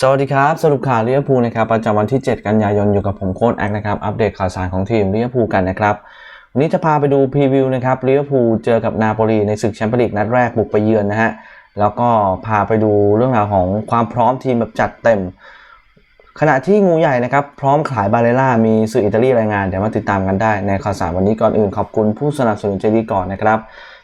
สวัสดีครับ สรุปข่าวลิเวอร์พูลนะครับประจำวันที่ 7 กันยายนอยู่กับผมโค้ชแอคนะครับอัปเดตข่าวสารของทีมลิเวอร์พูลกันนะครับวันนี้จะพาไปดูพรีวิวนะครับลิเวอร์พูลเจอกับนาโปลีในศึกแชมเปี้ยนลีกนัดแรกบุกไปเยือนนะฮะแล้วก็พาไปดูเรื่องราวของความพร้อมทีมแบบจัดเต็ม ขณะที่งูใหญ่นะครับพร้อมขายบาเลล่ามีสื่ออิตาลีรายงานเดี๋ยวมาติดตามกันได้ในข่าวสารวันนี้ก่อนอื่นขอบคุณผู้สนับสนุนใจดีก่อนนะครับ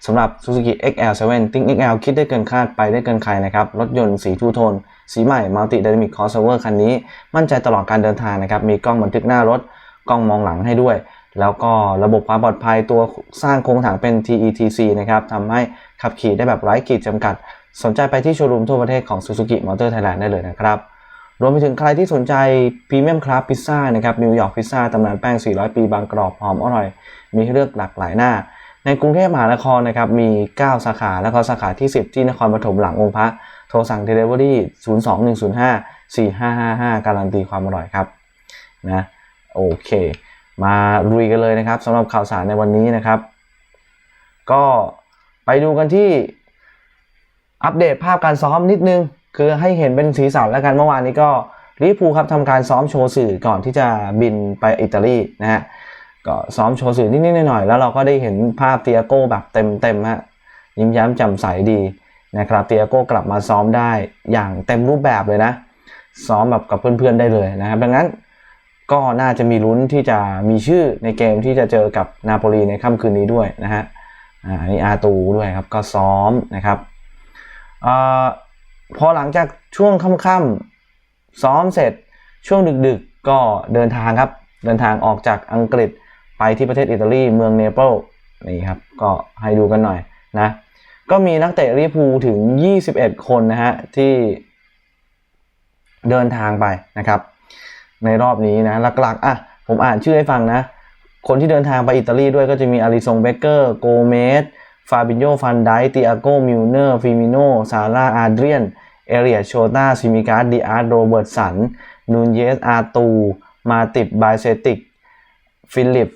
สำหรับ Suzuki XL7 Think XL คิดได้เกินคาดไปได้เกินใครนะครับรถยนต์สีทูโทน สีใหม่ Multi Dynamic Crossover คันนี้ มั่นใจตลอดการเดินทางนะครับ มีกล้องบันทึกหน้ารถ กล้องมองหลังให้ด้วย แล้วก็ระบบความปลอดภัยตัวสร้างโครงถังเป็น TETC นะครับทำให้ขับขี่ได้แบบไร้ขีดจำกัด สนใจไปที่โชว์รูมทั่วประเทศของ Suzuki Motor Thailand ได้เลยนะครับ รวมไปถึงใครที่สนใจพรีเมียมคราฟพิซซ่านะครับนิวยอร์กพิซซ่าตำนานแป้ง 400 ปีบางกรอบหอมอร่อย มีให้เลือกหลากหลายหน้าในกรุงเทพมหานครนะครับมี 9 สาขา แล้วก็สาขาที่ 10 ที่นครปฐมหลังองค์พระ โทรสั่ง Delivery 02105 4555 การันตีความอร่อยครับนะโอเค มาลุยกันเลยนะครับสำหรับข่าวสารในวันนี้นะครับ ก็ไปดูกันที่อัปเดตภาพการซ้อมนิดนึง คือให้เห็นเป็นสีสันแล้วกันเมื่อวานนี้ก็ลิพูครับทำการซ้อมโชว์สื่อก่อนที่จะบินไปอิตาลีนะฮะก็ซ้อมโชว์สื่อนิดๆหน่อยๆแล้วเราก็ได้เห็นภาพเตียโก้แบบเต็มๆฮะยิ้มแย้มแจ่มใสดี นะครับเตียโก้กลับมาซ้อมได้อย่างเต็มรูปแบบเลยนะ ซ้อมแบบกับเพื่อนๆได้เลยนะครับ ดังนั้นก็น่าจะมีลุ้นที่จะมีชื่อในเกมที่จะเจอกับนาโปลีในค่ำคืนนี้ด้วยนะฮะอ่านี่อาตูด้วยครับก็ซ้อมนะครับอพอหลังจากช่วงค่ำๆซ้อมเสร็จช่วงดึกๆก็เดินทางครับ เดินทางออกจากอังกฤษไปที่ประเทศอิตาลีเมืองเนเปิลนี่ครับ ก็ให้ดูกันหน่อยนะ ก็มีนักเตะลิเวอร์พูลถึง 21 คนนะฮะที่เดินทางไปนะครับ ในรอบนี้นะหลักๆอะผมอ่านชื่อให้ฟังนะ คนที่เดินทางไปอิตาลีด้วยก็จะมีอาริซงเบเกอร์โกเมสฟาบิโยฟันไดติอาโกมิลเนอร์ฟิมิโนซาร่าอาเดรียนเอเรียโชตาซิมิการ์ดิอาร์โรเบิร์ตสันนูนเยสอาตูมาติบบายเซติกฟิลิป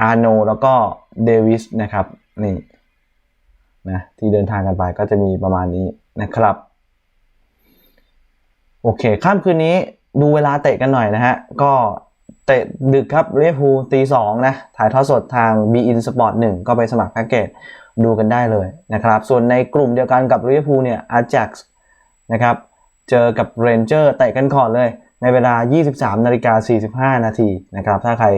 อาโนแล้วก็เดวิสนะครับนี่ นะที่เดินทางกันไปก็จะมีประมาณนี้นะครับ โอเคข้ามคืนนี้ดูเวลาเตะกันหน่อยนะฮะ ก็เตะดึกครับเรียพูตีสองนะถ่ายทอดสดทาง b i n Sport 1ก็ไปสมัครแพ็กเกจดูกันได้เลยนะครับ ส่วนในกลุ่มเดียวกันกับเรียพูเนี่ยอาจักนะครับเจอกับเรนเจอร์เตะกันก่อนเลย ในเวลา 23นาฬิกา45นาทีนะครับถ้าใคร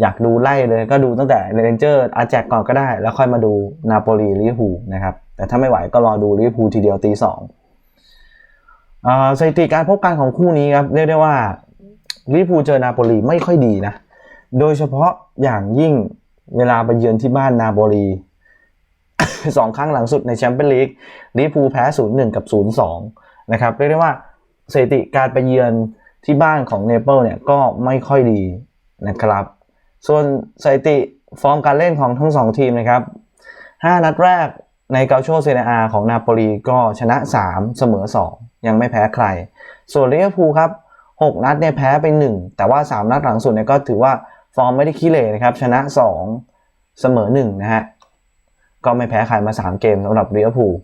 อยากดูไล่เลยก็ดูตั้งแต่เรนเจอร์อาแจกก่อนก็ได้ แล้วค่อยมาดูนาโปลีลิเวอร์พูลนะครับ แต่ถ้าไม่ไหวก็รอดูลิเวอร์พูลทีเดียวตีสองอ่าสถิติการพบกันของคู่นี้ครับ เรียกได้ว่าลิเวอร์พูลเจอนาโปลีไม่ค่อยดีนะ โดยเฉพาะอย่างยิ่งเวลาไปเยือนที่บ้านนาโปลีสองครั้งหลังสุดในแชมเปี้ยนลีกลิเวอร์พูลแพ้ 0-1 กับ 0-2 นะครับ เรียกได้ว่าสถิติการไปเยือนที่บ้านของเนเปิลเนี่ยก็ไม่ค่อยดีนะครับ ส่วนสถิติฟอร์มการเล่นของทั้งสองทีมนะครับ 5 นัดแรกในเกาโชเซเนอาของนาโปลีก็ชนะ 3 เสมอ 2 ยังไม่แพ้ใคร ส่วนลิเวอร์พูลครับ 6 นัดเนี่ยแพ้ไป 1 แต่ว่า 3 นัดหลังสุดเนี่ยก็ถือว่าฟอร์มไม่ได้ขี้เหร่นะครับ ชนะ 2 เสมอ 1 นะฮะ ก็ไม่แพ้ใครมา 3 เกมสำหรับลิเวอร์พูล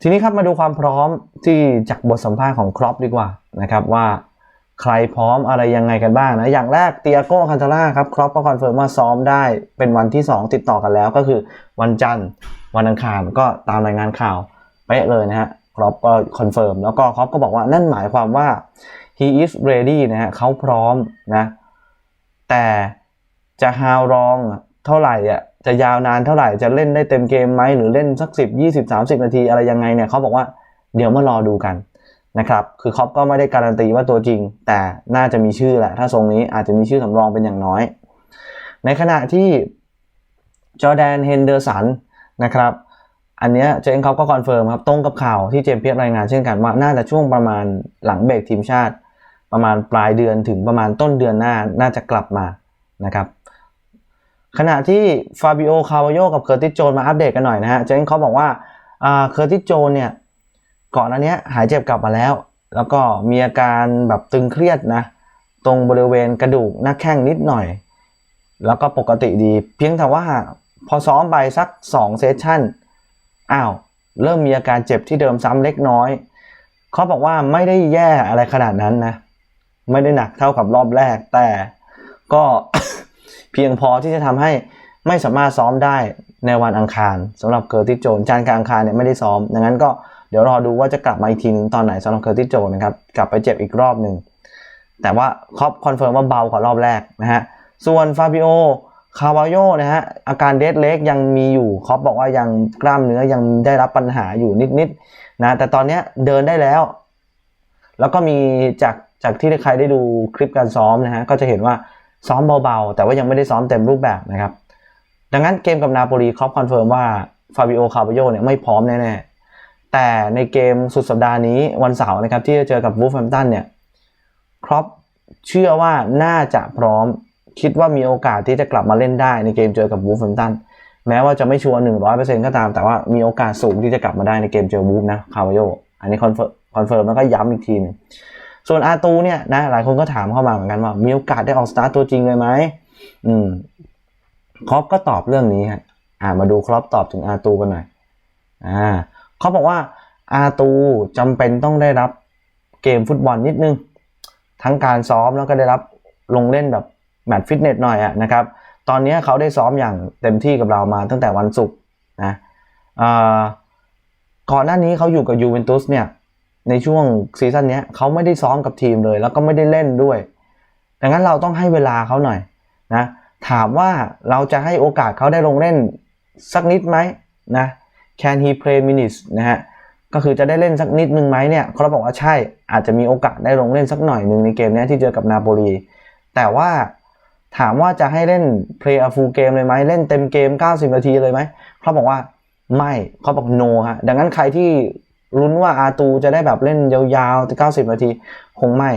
ทีนี้ครับมาดูความพร้อมที่จากบทสัมภาษณ์ของครอปดีกว่านะครับว่า ใครพร้อมอะไรยังไงกันบ้างนะ อย่างแรกเตียโก้คันทาร่าครับครอปก็คอนเฟิร์มว่าซ้อมได้เป็นวันที่ 2 ติดต่อกันแล้วก็คือวันจันทร์วันอังคารก็ตามรายงานข่าวเป๊ะเลยนะฮะครอปก็คอนเฟิร์มแล้วก็ครอปก็บอกว่านั่นหมายความว่า he is ready นะฮะเขาพร้อมนะแต่จะ how long เท่าไหร่อะจะยาวนานเท่าไหร่จะเล่นได้เต็มเกมไหมหรือเล่นสัก 10 20 30 นาทีอะไรยังไงเนี่ยเขาบอกว่าเดี๋ยวมารอดูกัน นะครับ คือคอปก็ไม่ได้การันตีว่าตัวจริง แต่น่าจะมีชื่อแหละ ถ้าทรงนี้อาจจะมีชื่อสำรองเป็นอย่างน้อย ในขณะที่จอแดนเฮนเดอร์สันนะครับ อันเนี้ยเจนเขาก็คอนเฟิร์มครับ ตรงกับข่าวที่เจมเพียรรายงานเช่นกันว่าน่าจะช่วงประมาณหลังเบรกทีมชาติ ประมาณปลายเดือนถึงประมาณต้นเดือนหน้าน่าจะกลับมานะครับขณะที่ฟาบิโอคาวโยกับเคอร์ติสโจนมาอัปเดตกันหน่อยนะฮะเจนเขาบอกว่าเคอร์ติสโจนเนี่ย ก่อนอันเนี้ยหายเจ็บกลับมาแล้ว แล้วก็มีอาการแบบตึงเครียดนะ ตรงบริเวณกระดูกหน้าแข้งนิดหน่อย แล้วก็ปกติดี เพียงแต่ว่าพอซ้อมไปสัก2เซสชั่นอ้าวเริ่มมีอาการเจ็บที่เดิมซ้ำเล็กน้อย เขาบอกว่าไม่ได้แย่อะไรขนาดนั้นนะ ไม่ได้หนักเท่ากับรอบแรก แต่ก็เพียงพอที่จะทำให้ไม่สามารถซ้อมได้ในวันอังคารสำหรับเคอร์ติสโจนจานกลางอังคารเนี่ยไม่ได้ซ้อม ดังนั้นก็ เดี๋ยวรอดูว่าจะกลับมาอีกทีนึงตอนไหนสำหรับเคอร์ติสโจนนะครับ กลับไปเจ็บอีกรอบหนึ่ง แต่ว่าครอปคอนเฟิร์มว่าเบากว่ารอบแรกนะฮะ ส่วนฟาบิโอคาวาโยนะฮะ อาการเดดเล็กยังมีอยู่ครอปบอกว่ายังกล้ามเนื้อยังได้รับปัญหาอยู่นิดๆนะแต่ตอนนี้เดินได้แล้ว แล้วก็มีจากจากที่ใครได้ดูคลิปการซ้อมนะฮะก็จะเห็นว่าซ้อมเบาๆ แต่ว่ายังไม่ได้ซ้อมเต็มรูปแบบนะครับ ดังนั้นเกมกับนาโปลีครอปคอนเฟิร์มว่าฟาบิโอคาวาโยเนี่ยไม่พร้อมแน่ๆ แต่ในเกมสุดสัปดาห์นี้วันเสาร์นะครับที่จะเจอกับวูฟแฮมตันเนี่ยครอปเชื่อว่าน่าจะพร้อมคิดว่ามีโอกาสที่จะกลับมาเล่นได้ในเกมเจอกับวูฟแฮมตันแม้ว่าจะไม่ชัวร์หนึ่งร้อยเปอร์เซ็นต์ก็ตาม แต่ว่ามีโอกาสสูงที่จะกลับมาได้ในเกมเจอวูฟนะคาวาโยอันนี้คอนเฟิร์มคอนเฟิร์มแล้วก็ย้ำอีกทีหนึงส่วนอาตูเนี่ยนะหลายคนก็ถามเข้ามาเหมือนกันว่า มีโอกาสได้ออกสตาร์ตตัวจริงเลยไหมอืมครอปก็ตอบเรื่องนี้ฮะอ่ามาดูครอปตอบถึงอาตูกันหน่อยอ่า เขาบอกว่าอาตูจำเป็นต้องได้รับเกมฟุตบอลนิดนึง ทั้งการซ้อมแล้วก็ได้รับลงเล่นแบบแมตช์ฟิตเนสหน่อยอะนะครับ ตอนนี้เขาได้ซ้อมอย่างเต็มที่กับเรามาตั้งแต่วันศุกร์นะก่อนหน้านี้เขาอยู่กับยูเวนตุสเนี่ยในช่วงซีซั่นนี้เขาไม่ได้ซ้อมกับทีมเลย แล้วก็ไม่ได้เล่นด้วย ดังนั้นเราต้องให้เวลาเขาหน่อยนะถามว่าเราจะให้โอกาสเขาได้ลงเล่นสักนิดไหมนะ can he play minutes นะฮะก็คือจะได้เล่นสักนิดนึงไหมเนี่ยเขาบอกว่าใช่อาจจะมีโอกาสได้ลงเล่นสักหน่อยหนึ่งในเกมนี้ที่เจอกับนาโปลีแต่ว่าถามว่าจะให้เล่น play a full game เลยไหมเล่นเต็มเกม 90 นาทีเลยไหมเขาบอกว่าไม่เขาบอก no ฮะดังนั้นใครที่ลุ้นว่าอาตูจะได้แบบเล่นยาวๆ90 นาที คงไม่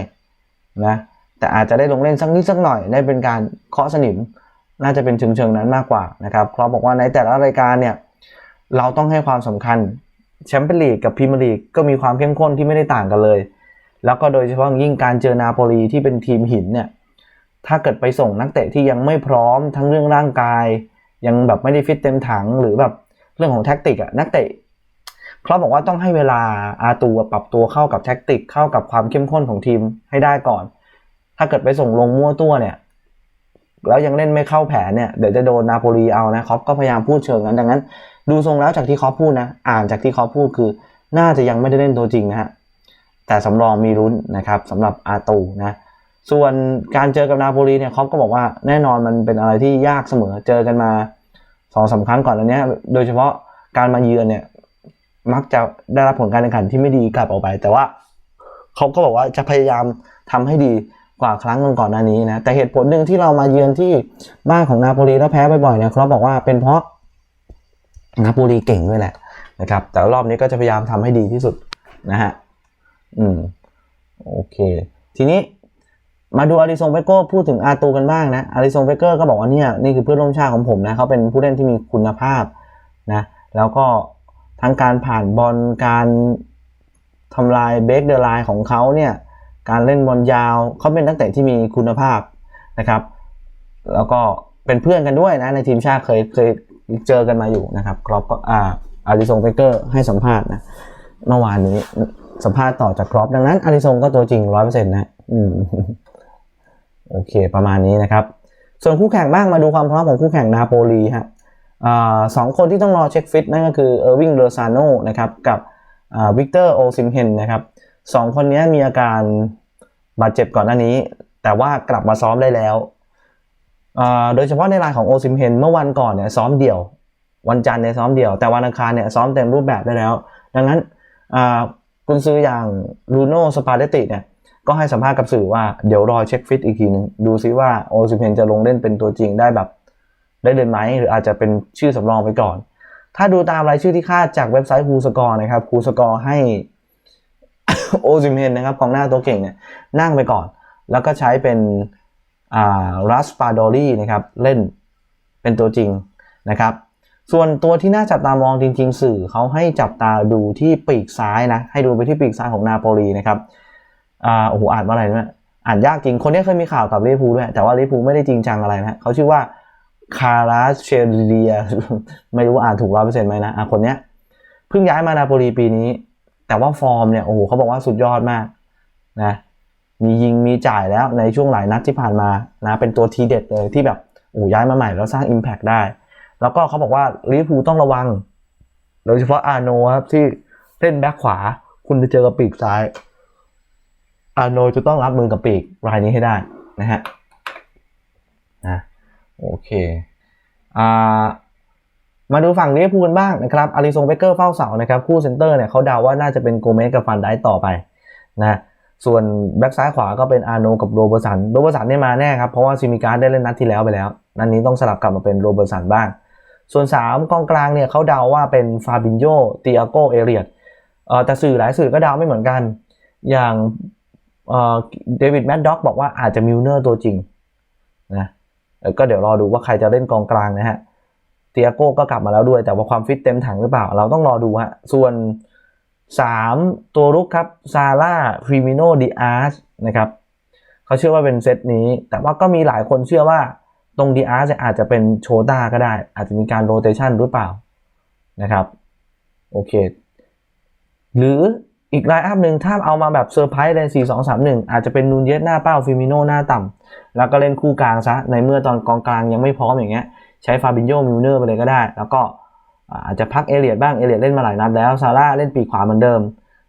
นะแต่อาจจะได้ลงเล่นสักนิดสักหน่อยได้เป็นการเคาะสนิม น่าจะเป็นเชิงๆนั้นมากกว่านะครับเขาบอกว่าในแต่ละรายการเนี่ย เราต้องให้ความสำคัญแชมเปี้ยนลีกกับพรีเมียร์ลีกก็มีความเข้มข้นที่ไม่ได้ต่างกันเลย แล้วก็โดยเฉพาะยิ่งการเจอนาโปลีที่เป็นทีมหินเนี่ยถ้าเกิดไปส่งนักเตะที่ยังไม่พร้อมทั้งเรื่องร่างกาย ยังแบบไม่ได้ฟิตเต็มถังหรือแบบเรื่องของแท็กติกอะนักเตะเขาบอกว่าต้องให้เวลาอาตูปรับตัวเข้ากับแท็กติกเข้ากับความเข้มข้นของทีมให้ได้ก่อน ถ้าเกิดไปส่งลงมั่วตัวเนี่ยแล้วยังเล่นไม่เข้าแผนเนี่ยเดี๋ยวจะโดนนาโปลีเอานะครอปก็พยายามพูดเชิงนั้นดังนั้น ดูทรงแล้วจากที่เขาพูดนะ อ่านจากที่เขาพูดคือ น่าจะยังไม่ได้เล่นตัวจริงนะฮะ แต่สำรองมีรุ้นนะครับสำหรับอาตูนะ ส่วนการเจอกับนาโปลีเนี่ยเขาก็บอกว่าแน่นอนมันเป็นอะไรที่ยากเสมอ เจอกันมาสองสาครั้งก่อนแล้วเนี้ย โดยเฉพาะการมาเยือนเนี่ย มักจะได้รับผลการแข่งขันที่ไม่ดีกลับออกไป แต่ว่าเขาก็บอกว่าจะพยายามทำให้ดีกว่าครั้งก่อนหน้านี้นะ แต่เหตุผลหนึ่งที่เรามาเยือนที่บ้านของนาโปลีแล้วแพ้บ่อยๆเนี่ยเขาบอกว่าเป็นเพราะ นาโปลีเก่งด้วยแหละนะครับ แต่รอบนี้ก็จะพยายามทำให้ดีที่สุดนะฮะอืมโอเค ทีนี้มาดูอาริซงเวเกอร์พูดถึงอาตูกันบ้างนะอาริซงเวเกอร์ก็บอกว่าเนี่ยนี่คือเพื่อนร่วมชาติของผมนะเขาเป็นผู้เล่นที่มีคุณภาพนะแล้วก็ทั้งการผ่านบอลการทำลายเบรกเดอร์ไลน์ของเขาเนี่ยการเล่นบอลยาวเขาเป็นนักเตะที่มีคุณภาพนะครับ แล้วก็เป็นเพื่อนกันด้วยนะในทีมชาติเคยเคย เจอกันมาอยู่นะครับครอปก็อ่าอาริซงเบเกอร์ให้สัมภาษณ์นะเมื่อวานนี้สัมภาษณ์ต่อจากครอปดังนั้นอาริซงก็ตัวจริงร้อยเปอร์เซ็นต์นะอืมโอเค ประมาณนี้นะครับ ส่วนคู่แข่งบ้างมาดูความพร้อมของคู่แข่งนาโปลีฮะสองคนที่ต้องรอเช็คฟิตนั่นก็คือเออร์วิงเดอซานโนนะครับกับวิกเตอร์โอซิมเฮนนะครับสองคนนี้มีอาการบาดเจ็บก่อนหน้านี้ แต่ว่ากลับมาซ้อมได้แล้ว โดยเฉพาะในรายของโอซิมเฮนเมื่อวันก่อนเนี่ยซ้อมเดี่ยว วันจันทร์เนี่ยซ้อมเดี่ยว แต่วันอังคารเนี่ยซ้อมเต็มรูปแบบได้แล้ว ดังนั้นกุนซืออย่างลูโน่สปาเลติเนี่ยก็ให้สัมภาษณ์กับสื่อว่าเดี๋ยวรอเช็คฟิตอีกทีหนึงดูซิว่าโอซิมเฮนจะลงเล่นเป็นตัวจริงได้แบบได้เดินไหมหรืออาจจะเป็นชื่อสำรองไปก่อน ถ้าดูตามรายชื่อที่คาดจากเว็บไซต์คูสกอร์นะครับคูสกอร์ให้โอซิมเฮนนะครับกองหน้าตัวเก่งเนี่ยนั่งไปก่อน แล้วก็ใช้เป็น รัสปาโดรีนะครับเล่นเป็นตัวจริงนะครับ ส่วนตัวที่น่าจับตามองจริง ๆ สื่อเขาให้จับตาดูที่ปีกซ้ายนะ ให้ดูไปที่ปีกซ้ายของนาโปลีนะครับอ่าโอ้โหอ่านว่าอะไรนะอ่านยากจริง คนนี้เคยมีข่าวกับลิเวอร์พูลด้วย แต่ว่าลิเวอร์พูลไม่ได้จริงจังอะไรนะเขาชื่อว่าคาราเชเดีย ไม่รู้ว่าอ่านถูกร้อยเปอร์เซ็นต์ไหมนะอะคนเนี้ยเพิ่งย้ายมานาโปลีปีนี้ แต่ว่าฟอร์มเนี่ย โอ้โหเขาบอกว่าสุดยอดมากนะ มียิงมีจ่ายแล้วในช่วงหลายนัดที่ผ่านมานะเป็นตัวทีเด็ดเลยที่แบบโอ้ย้ายมาใหม่แล้วสร้าง Impact ได้ แล้วก็เขาบอกว่าลิเวอร์พูลต้องระวัง โดยเฉพาะอาโนครับที่เล่นแบ็คขวา คุณจะเจอกับปีกซ้าย อาโนจะต้องรับมือกับปีกรายนี้ให้ได้นะฮะนะโอเคอ่ามาดูฝั่งลิเวอร์พูลกันบ้างนะครับอาริซงเบเกอร์เฝ้าเสานะครับ คู่เซนเตอร์เนี่ยเขาเดาว่าน่าจะเป็นโกเมสกับฟันได้ต่อไปนะ ส่วนแบ็กซ้ายขวาก็เป็นอาโนกับโรเบอร์สันโรเบอร์สันเนี่ยมาแน่ครับ เพราะว่าซิมิการ์ได้เล่นนัดที่แล้วไปแล้ว นัดนนี้ต้องสลับกลับมาเป็นโรเบอร์สันบ้าง ส่วน 3กองกลางเนี่ยเขาเดาว่าเป็นฟาบินโยติอาโกเอเรียตเอ่อแต่สื่อหลายสื่อก็เดาไม่เหมือนกัน อย่างเอ่อเดวิดแมดด็อกบอกว่าอาจจะมิลเนอร์ตัวจริงนะก็เดี๋ยวรอดูว่าใครจะเล่นกองกลางนะฮะติอาโก้ก็กลับมาแล้วด้วย แต่ว่าความฟิตเต็มถังหรือเปล่า เราต้องรอดูฮะส่วน 3 ตัวรุกครับซาร่าฟริมิโนดิอาสนะครับเขาเชื่อว่าเป็นเซตนี้ แต่ว่าก็มีหลายคนเชื่อว่าตรงดิอาร์สอาจจะเป็นโชต้าก็ได้ อาจจะมีการโรเตชันหรือเปล่านะครับโอเค หรืออีกไลน์อัพหนึ่งถ้าเอามาแบบเซอร์ไพรส์เลย4 2 3 1 อาจจะเป็นนูนเยสหน้าเป้าฟิมิโนหน้าต่ำแล้วก็เล่นคู่กลางซะ ในเมื่อตอนกองกลางยังไม่พร้อมอย่างเงี้ย ใช้ฟาบินโยมิลเนอร์ไปเลยก็ได้ แล้วก็ อาจจะพักเอเลียดบ้างเอเลียดเล่นมาหลายนัดแล้วซาร่าเล่นปีกขวาเหมือนเดิม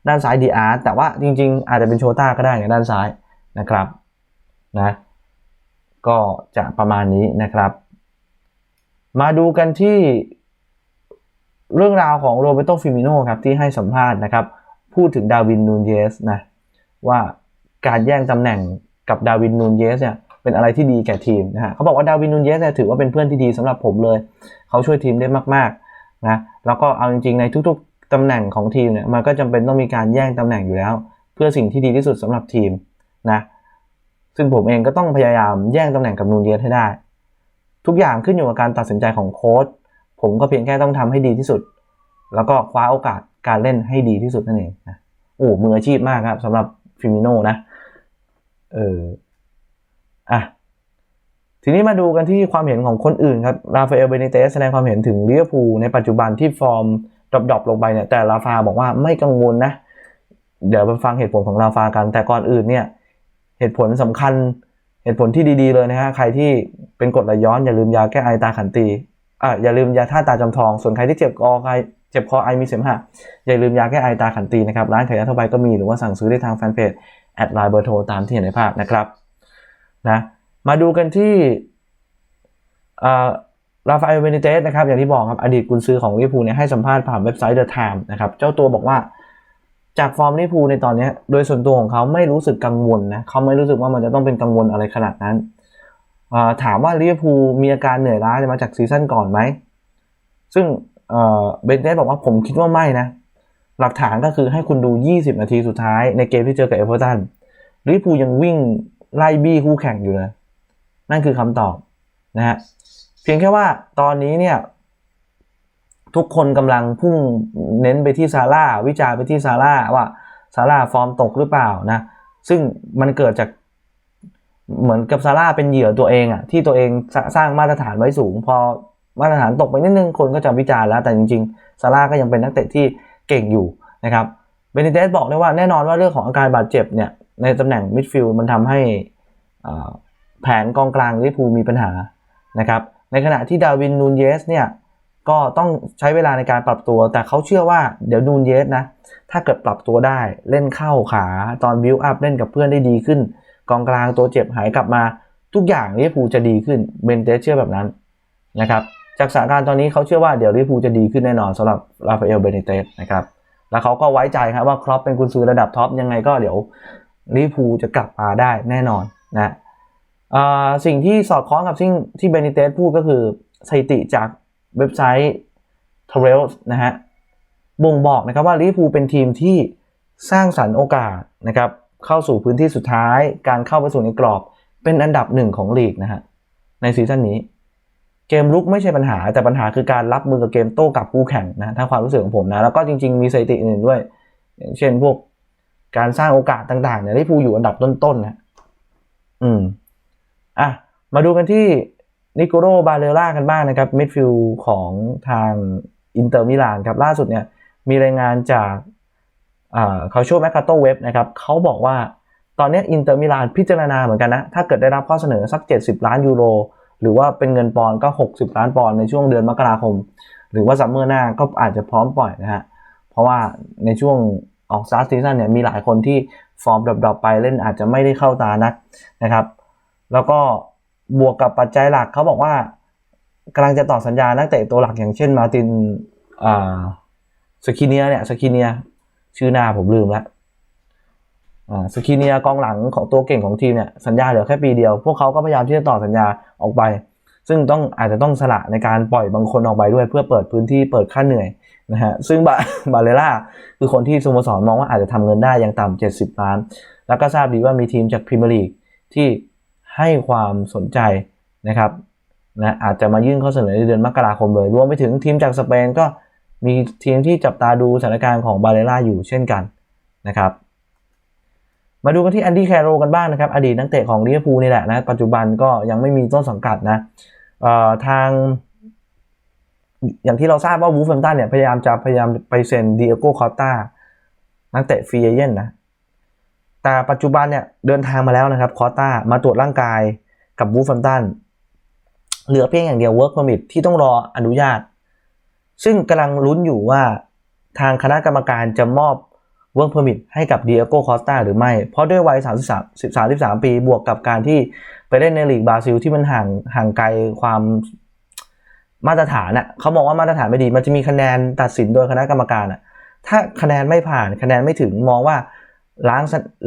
ด้านซ้ายดีอาร์แต่ว่าจริงๆ อาจจะเป็นโชต้าก็ได้ในด้านซ้ายนะครับนะก็จะประมาณนี้นะครับ มาดูกันที่เรื่องราวของโรเบโตฟิมิโนครับที่ให้สัมภาษณ์นะครับ พูดถึงดาวินนูนเยสนะว่าการแย่งตำแหน่งกับดาวินนูนเยสเนี่ยเป็นอะไรที่ดีแก่ทีมนะฮะเขาบอกว่าดาวินนูนเยสเนี่ยถือว่าเป็นเพื่อนที่ดีสำหรับผมเลย เขาช่วยทีมได้มากๆ นะแล้วก็เอาจริงๆ ในทุกๆตำแหน่งของทีมเนี่ยมันก็จำเป็นต้องมีการแย่งตำแหน่งอยู่แล้ว เพื่อสิ่งที่ดีที่สุดสำหรับทีมนะซึ่งผมเองก็ต้องพยายามแย่งตำแหน่งกับนูนเยสให้ได้ ทุกอย่างขึ้นอยู่กับการตัดสินใจของโค้ชผมก็เพียงแค่ต้องทำให้ดีที่สุด แล้วก็คว้าโอกาสการเล่นให้ดีที่สุดนั่นเองนะโอ้มืออาชีพมากครับสำหรับฟิมิโนนะเอออะ ทีนี้มาดูกันที่ความเห็นของคนอื่นครับ ราฟาเอล เบนิเตสแสดงความเห็นถึงลิเวอร์พูลในปัจจุบันที่ฟอร์มดรอปลงไปเนี่ย แต่ราฟาบอกว่าไม่กังวลนะ เดี๋ยวไปฟังเหตุผลของราฟากัน แต่ก่อนอื่นเนี่ย เหตุผลสำคัญ เหตุผลที่ดีๆเลยนะฮะ ใครที่เป็นกรดไหลย้อนอย่าลืมยาแก้ไอตาขันตี อะอย่าลืมยาท่าตาจำทอง ส่วนใครที่เจ็บคอใครเจ็บคอไอมีเสมหะ อย่าลืมยาแก้ไอตาขันตีนะครับ ร้านขายยาทั่วไปก็มี หรือว่าสั่งซื้อได้ทางแฟนเพจแอดไลน์เบอร์โทรตามที่เห็นในภาพนะครับ นะ มาดูกันที่ราฟาเอลเบนิเตสนะครับอย่างที่บอกครับอดีตกุนซือของลิเวอร์พูลเนี่ยให้สัมภาษณ์ผ่านเว็บไซต์ The Time นะครับเจ้าตัวบอกว่าจากฟอร์มลิเวอร์พูลในตอนนี้โดยส่วนตัวของเขาไม่รู้สึกกังวลนะเขาไม่รู้สึกว่ามันจะต้องเป็นกังวลอะไรขนาดนั้นถามว่าลิเวอร์พูลมีอาการเหนื่อยล้าจะมาจากซีซั่นก่อนไหมซึ่งเบนเตสบอกว่าผมคิดว่าไม่นะ หลักฐานก็คือให้คุณดู 20 นาทีสุดท้ายในเกมที่เจอกับเอเวอร์ตันลิเวอร์พูลยังวิ่งไล่บี้คู่แข่งอยู่เลย นั่นคือคำตอบนะฮะเพียงแค่ว่าตอนนี้เนี่ยทุกคนกำลังพุ่งเน้นไปที่ซาร่าวิจารไปที่ซาร่าว่าซาร่าฟอร์มตกหรือเปล่านะซึ่งมันเกิดจากเหมือนกับซาร่าเป็นเหยื่อตัวเองอะที่ตัวเองสร้างมาตรฐานไว้สูง พอมาตรฐานตกไปนิดนึงคนก็จะวิจารณ์แล้วแต่จริงๆซาร่าก็ยังเป็นนักเตะที่เก่งอยู่นะครับเบนิเตสบอกได้ว่าแน่นอนว่าเรื่องของอาการบาดเจ็บเนี่ยในตำแหน่งมิดฟิลด์มันทำให้ แผนกองกลางลิเวอร์พูลมีปัญหานะครับ ในขณะที่ดาวินนูนเยสเนี่ยก็ต้องใช้เวลาในการปรับตัว แต่เขาเชื่อว่าเดี๋ยวนูนเยสนะ ถ้าเกิดปรับตัวได้เล่นเข้าขาตอนบิวอัพเล่นกับเพื่อนได้ดีขึ้น กองกลางตัวเจ็บหายกลับมา ทุกอย่างลิเวอร์พูลจะดีขึ้นเบนเตสเชื่อแบบนั้นนะครับจากสถานการณ์ตอนนี้เขาเชื่อว่าเดี๋ยวลิเวอร์พูลจะดีขึ้นแน่นอนสำหรับราฟาเอลเบนเตสนะครับแล้วเขาก็ไว้ใจครับว่าครอปเป็นกุนซือระดับท็อปยังไงก็เดี๋ยวลิเวอร์พูลจะกลับมาได้แน่นอนนะ สิ่งที่สอดคล้องกับสิ่งที่เบนิเตสพูดก็คือสถิติจากเว็บไซต์ t r a i l s นะฮะบ่งบอกนะครับว่าลิเวอร์พูลเป็นทีมที่สร้างสรรค์โอกาสนะครับเข้าสู่พื้นที่สุดท้าย การเข้าไปสู่ในกรอบ เป็นอันดับหนึ่งของลีกนะฮะในซีซั่นนี้ เกมลุกไม่ใช่ปัญหา แต่ปัญหาคือการรับมือกับเกมโต้กลับคู่แข่งนะถ้าความรู้สึกของผมนะ แล้วก็จริง ๆ มีสถิติอื่นด้วย อย่างเช่นพวกการสร้างโอกาสต่างๆเนี่ยลิเวอร์พูลอยู่อันดับต้นๆนะอืม อะมาดูกันที่นิโกโรบาเลล่ากันบ้างนะครับมิดฟิลของทางอินเตอร์มิลานครับล่าสุดเนี่ยมีรายงานจากเขาช่วยแมคคาโตเว็บนะครับเขาบอกว่าตอนนี้อินเตอร์มิลานพิจารณาเหมือนกันนะ ถ้าเกิดได้รับข้อเสนอสัก 70 ล้านยูโร หรือว่าเป็นเงินปอนด์ก็ 60 ล้านปอนด์ในช่วงเดือนมกราคม หรือว่าซัมเมอร์หน้าก็อาจจะพร้อมปล่อยนะฮะเพราะว่าในช่วงออกซาร์ซีซั่นเนี่ยมีหลายคนที่ฟอร์มดรอปๆไปเล่นอาจจะไม่ได้เข้าตานักนะครับ แล้วก็บวกกับปัจจัยหลักเขาบอกว่ากำลังจะต่อสัญญานักเตะตัวหลักอย่างเช่นมาตินอ่าสกิเนียเนี่ยสกิเนียชื่อหน้าผมลืมแล้วอ่าสกิเนียกองหลังของตัวเก่งของทีมเนี่ยสัญญาเหลือแค่ปีเดียว พวกเขาก็พยายามที่จะต่อสัญญาออกไป ซึ่งต้องอาจจะต้องสละในการปล่อยบางคนออกไปด้วย เพื่อเปิดพื้นที่เปิดค่าเหนื่อยนะฮะซึ่งบาบาเลล่าคือคนที่สโมสรมองว่าอาจจะทำเงินได้อย่างต่ำ70 ล้าน แล้วก็ทราบดีว่ามีทีมจากพรีเมียร์ลีกที่ ให้ความสนใจนะครับนะอาจจะมายื่นข้อเสนอในเดือนมกราคมเลย รวมไปถึงทีมจากสเปนก็มีทีมที่จับตาดูสถานการณ์ของบาเลล่าอยู่เช่นกันนะครับ มาดูกันที่แอนดี้แคโรกันบ้างนะครับ อดีตนักเตะของลิเวอร์พูลนี่แหละนะปัจจุบันก็ยังไม่มีต้นสังกัดนะเอ่อทาง อย่างที่เราทราบว่าวูฟแฮมตันเนี่ยพยายามจะพยายามไปเซ็นดิเอโก้คอตตานักเตะฟรีเอเย่นนะ แต่ปัจจุบันเนี่ยเดินทางมาแล้วนะครับคอตตามาตรวจร่างกายกับวูฟแฮมตันเหลือเพียงอย่างเดียว work permit ที่ต้องรออนุญาต ซึ่งกำลังลุ้นอยู่ว่าทางคณะกรรมการจะมอบ work permit ให้กับเดียโก้คอสตาหรือไม่ เพราะด้วยวัย 33 33 ปีบวกกับการที่ไปเล่นในลีกบราซิลที่มันห่างห่างไกลความมาตรฐานน่ะเขาบอกว่ามาตรฐานไม่ดี มันจะมีคะแนนตัดสินโดยคณะกรรมการน่ะถ้าคะแนนไม่ผ่านคะแนนไม่ถึงมองว่า ล้าง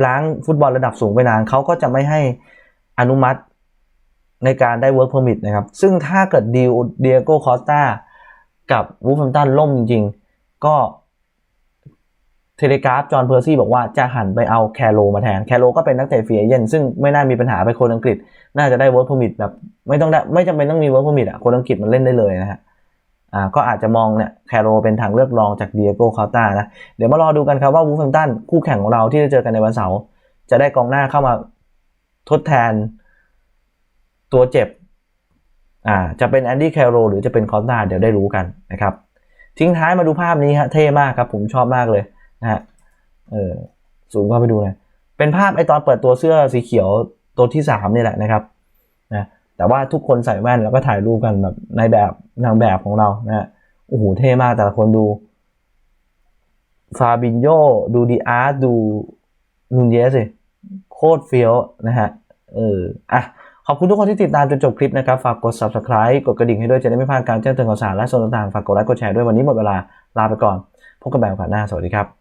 ล้างฟุตบอลระดับสูงไปนานเขาก็จะไม่ให้อนุมัติในการได้ work permit นะครับ ซึ่งถ้าเกิดดีลเดียโก้คอสตากับวูฟแฮมตันล่มจริง ๆ ก็เทเลกราฟจอห์นเพอร์ซี่บอกว่าจะหันไปเอาแคโรมาแทน แคโรก็เป็นนักเตะฟรีเอเจนซึ่งไม่น่ามีปัญหาไปคนอังกฤษ น่าจะได้ work permit แบบ ไม่ต้องได้ไม่จำเป็นต้องมี work permit อะคนอังกฤษมันเล่นได้เลยนะฮะ อ่าก็อาจจะมองเนี่ยแคโรเป็นทางเลือกรองจากเดียโก้คาตานะ เดี๋ยวมารอดูกันครับว่าวูฟแฮมตันคู่แข่งของเราที่จะเจอกันในวันเสาร์จะได้กองหน้าเข้ามาทดแทนตัวเจ็บอ่าจะเป็นแอนดี้แคโรหรือจะเป็นคอสตาเดี๋ยวได้รู้กันนะครับ ทิ้งท้ายมาดูภาพนี้ฮะเท่มากครับผมชอบมากเลยนะฮะเออสูงเข้าไปดูเลยเป็นภาพไอตอนเปิดตัวเสื้อสีเขียวตัวที่สามนี่แหละนะครับนะ แต่ว่าทุกคนใส่แว่นแล้วก็ถ่ายรูปกันแบบในแบบนางแบบของเรานะฮะโอ้โหเท่มากแต่ละคนดูฟาบินโยดูดีอาร์ดูนูนเยสสิโคตรเฟี้ยวนะฮะเอออะขอบคุณทุกคนที่ติดตามจนจบคลิปนะครับ ฝากกด subscribe กดกระดิ่งให้ด้วยจะได้ไม่พลาดการแจ้งเตือนข่าวสารและส่วนต่างๆ ฝากกดไลค์กดแชร์ด้วยวันนี้หมดเวลาลาไปก่อน พบกันใหม่โอกาสหน้า สวัสดีครับ